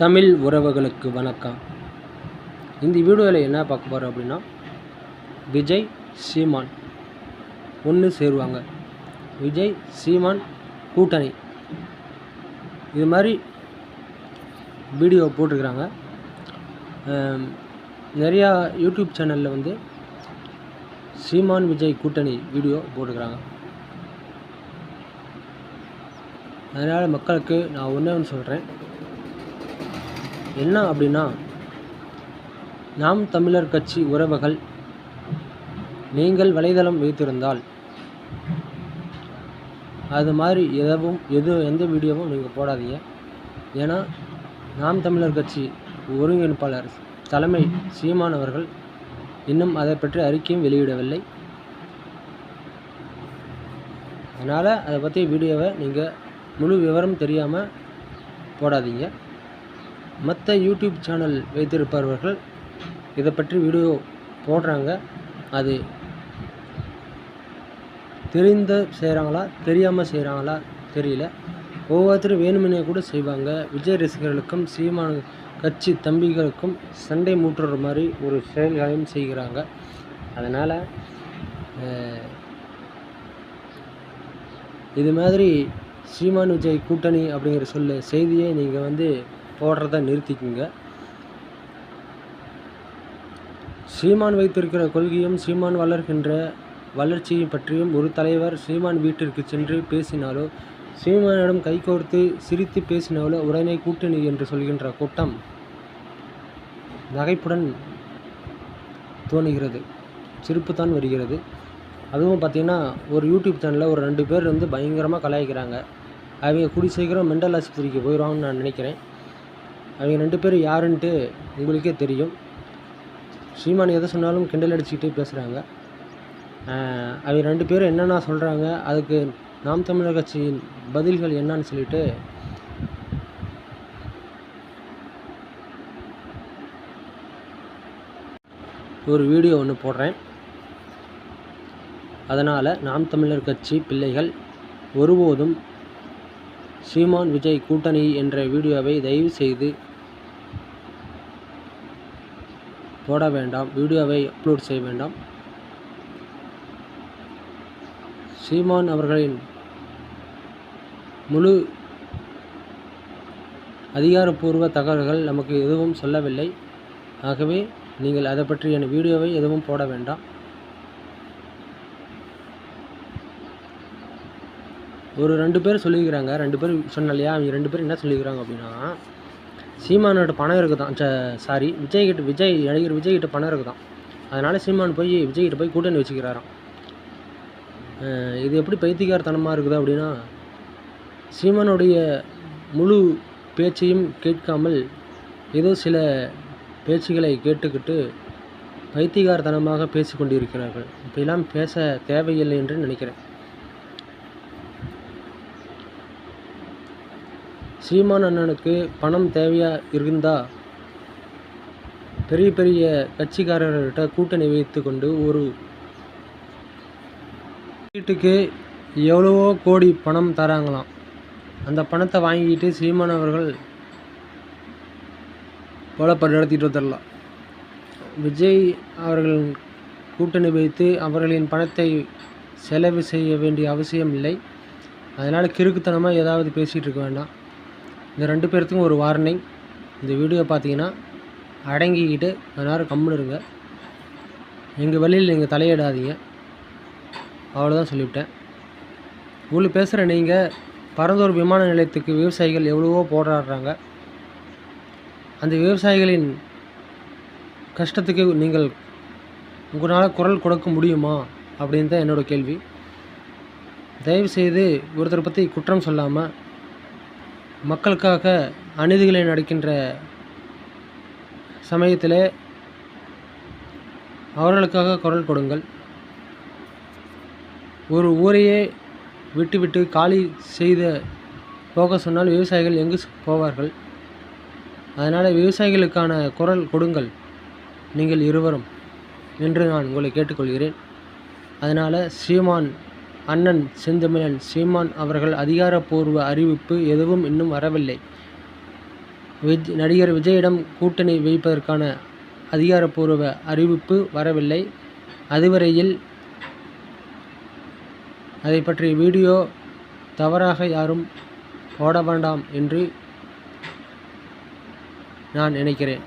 தமிழ் உறவுகளுக்கு வணக்கம். இந்த வீடியோவில் என்ன பார்க்க போகிறோம் அப்படின்னா விஜய் சீமான் ஒன்று சேருவாங்க. விஜய் சீமான் கூட்டணி. இது மாதிரி வீடியோ போட்டிருக்கிறாங்க. நிறையா யூடியூப் சேனலில் வந்து சீமான் விஜய் கூட்டணி வீடியோ போட்டிருக்கிறாங்க. அதனால் மக்களுக்கு நான் ஒன்றே ஒன்று சொல்கிறேன் என்ன அப்படின்னா நாம் தமிழர் கட்சி உறவுகள் நீங்கள் வலைதளம் வைத்திருந்தால் அது மாதிரி எதுவும் எது எந்த வீடியோவும் நீங்கள் போடாதீங்க. ஏன்னா நாம் தமிழர் கட்சி ஒருங்கிணைப்பாளர் தலைமை சீமானவர்கள் இன்னும் அதை பற்றி அறிக்கையும் வெளியிடவில்லை. அதனால் அதை பற்றி வீடியோவை நீங்கள் முழு விவரம் தெரியாமல் போடாதீங்க. மற்ற யூடியூப் சேனல் வைத்திருப்பவர்கள் இதை பற்றி வீடியோ போடுறாங்க. அது தெரிந்த செய்கிறாங்களா தெரியாமல் செய்கிறாங்களா தெரியல. ஒவ்வொருத்தரும் வேணுமெனே கூட செய்வாங்க. விஜய் ரசிகர்களுக்கும் சீமான கட்சி தம்பிகளுக்கும் சண்டை மூட்டுற மாதிரி ஒரு செயல்களையும் செய்கிறாங்க. அதனால் இது மாதிரி சீமான் விஜய் கூட்டணி அப்படிங்கிற சொல்ல செய்தியை நீங்கள் வந்து போடுறத நிறுத்திக்குங்க. சீமான் வைத்திருக்கிற கொள்கையும் சீமான் வளர்கின்ற வளர்ச்சியை பற்றியும் ஒரு தலைவர் சீமான் வீட்டிற்கு சென்று பேசினாலோ சீமானிடம் கைகோர்த்து சிரித்து பேசினாலோ உடனே கூட்டணி என்று சொல்கின்ற கூட்டம் நகைப்புடன் தோணுகிறது சிரிப்புத்தான் வருகிறது. அதுவும் பார்த்திங்கன்னா ஒரு யூடியூப் சேனலில் ஒரு ரெண்டு பேர் வந்து பயங்கரமாக கலாய்க்கிறாங்க. அவங்க கூடி சீக்கிரம் மெண்டல் ஆஸ்பத்திரிக்கு போயிடுவாங்கன்னு நான் நினைக்கிறேன். அவங்க ரெண்டு பேரும் யாருன்ட்டு உங்களுக்கே தெரியும். ஸ்ரீமான் எதை சொன்னாலும் கிண்டல் அடிச்சுக்கிட்டே பேசுகிறாங்க அவங்க ரெண்டு பேரும் என்னென்ன சொல்கிறாங்க அதுக்கு நாம் தமிழர் கட்சியின் பதில்கள் என்னன்னு சொல்லிட்டு ஒரு வீடியோ ஒன்று போடுறேன். அதனால் நாம் தமிழர் கட்சி பிள்ளைகள் ஒருபோதும் ஸ்ரீமான் விஜய் கூட்டணி என்ற வீடியோவை தயவு செய்து போட வேண்டாம். வீடியோவை அப்லோட் செய்ய வேண்டாம். சீமான் அவர்களின் முழு அதிகாரப்பூர்வ தகவல்கள் நமக்கு எதுவும் சொல்லவில்லை. ஆகவே நீங்கள் அதை பற்றிய வீடியோவை எதுவும் போட வேண்டாம். ஒரு ரெண்டு பேர் சொல்லிக்கிறாங்க ரெண்டு பேர் சொன்ன இல்லையா? அவங்க ரெண்டு பேர் என்ன சொல்லிக்கிறாங்க அப்படின்னா சீமானோட பணம் இருக்குதான். சாரி விஜய்கிட்ட விஜய் நடிகர் விஜய்கிட்ட பணம் இருக்குதான். அதனால் சீமான் போய் விஜய்கிட்ட போய் கூட்டணி வச்சுக்கிறாராம். இது எப்படி பைத்தியக்காரத்தனமாக இருக்குது அப்படின்னா சீமானுடைய முழு பேச்சையும் கேட்காமல் ஏதோ சில பேச்சுகளை கேட்டுக்கிட்டு பைத்தியகாரத்தனமாக பேசிக்கொண்டிருக்கிறார்கள். இப்படிலாம் பேச தேவையில்லை என்று நினைக்கிறேன். சீமான் அண்ணனுக்கு பணம் தேவையாக இருந்தால் பெரிய பெரிய கட்சிக்காரர்கிட்ட கூட்டணி வைத்து கொண்டு ஒரு வீட்டுக்கு எவ்வளவோ கோடி பணம் தராங்களாம். அந்த பணத்தை வாங்கிட்டு சீமான் அவர்கள் பொழப்ப நடத்திட்டு வந்துடலாம். விஜய் அவர்கள் கூட்டணி வைத்து அவர்களின் பணத்தை செலவு செய்ய வேண்டிய அவசியம் இல்லை. அதனால் கிறுக்குத்தனமாக ஏதாவது பேசிகிட்டு இருக்க வேண்டாம். இந்த ரெண்டு பேர்த்துக்கும் ஒரு வார்னிங் இந்த வீடியோ பார்த்தீங்கன்னா அடங்கிக்கிட்டு கொஞ்ச நேரம் கம்முன்னு இருங்க. எங்கள் வழியில் நீங்கள் தலையிடாதீங்க. அவ்வளோதான் சொல்லிவிட்டேன். உங்களுக்கு பேசுகிற நீங்கள் பரந்தூர் விமான நிலையத்துக்கு விவசாயிகள் எவ்வளவோ போராடுறாங்க. அந்த விவசாயிகளின் கஷ்டத்துக்கு நீங்கள் உங்களால் குரல் கொடுக்க முடியுமா? அப்படின்னு தான் என்னோடய கேள்வி. தயவுசெய்து ஒருத்தரை பற்றி குற்றம் சொல்லாமல் மக்களுக்காக அநீதிகளை நடக்கின்ற சமயத்தில் அவர்களுக்காக குரல் கொடுங்கள். ஒரு ஊரையே விட்டு விட்டு காலி செய்த போக சொன்னால் விவசாயிகள் எங்கு போவார்கள்? அதனால் விவசாயிகளுக்கான குரல் கொடுங்கள். நீங்கள் இருவரும். என்று நான் உங்களை கேட்டுக்கொள்கிறேன். அதனால் சீமான் அண்ணன் செந்தமிழன் சீமான் அவர்கள் அதிகாரப்பூர்வ அறிவிப்பு எதுவும் இன்னும் வரவில்லை. விஜ் நடிகர் விஜயிடம் கூட்டணி வைப்பதற்கான அதிகாரப்பூர்வ அறிவிப்பு வரவில்லை. அதுவரையில் அதை பற்றிய வீடியோ தவறாக யாரும் போட வேண்டாம் என்று நான் நினைக்கிறேன்.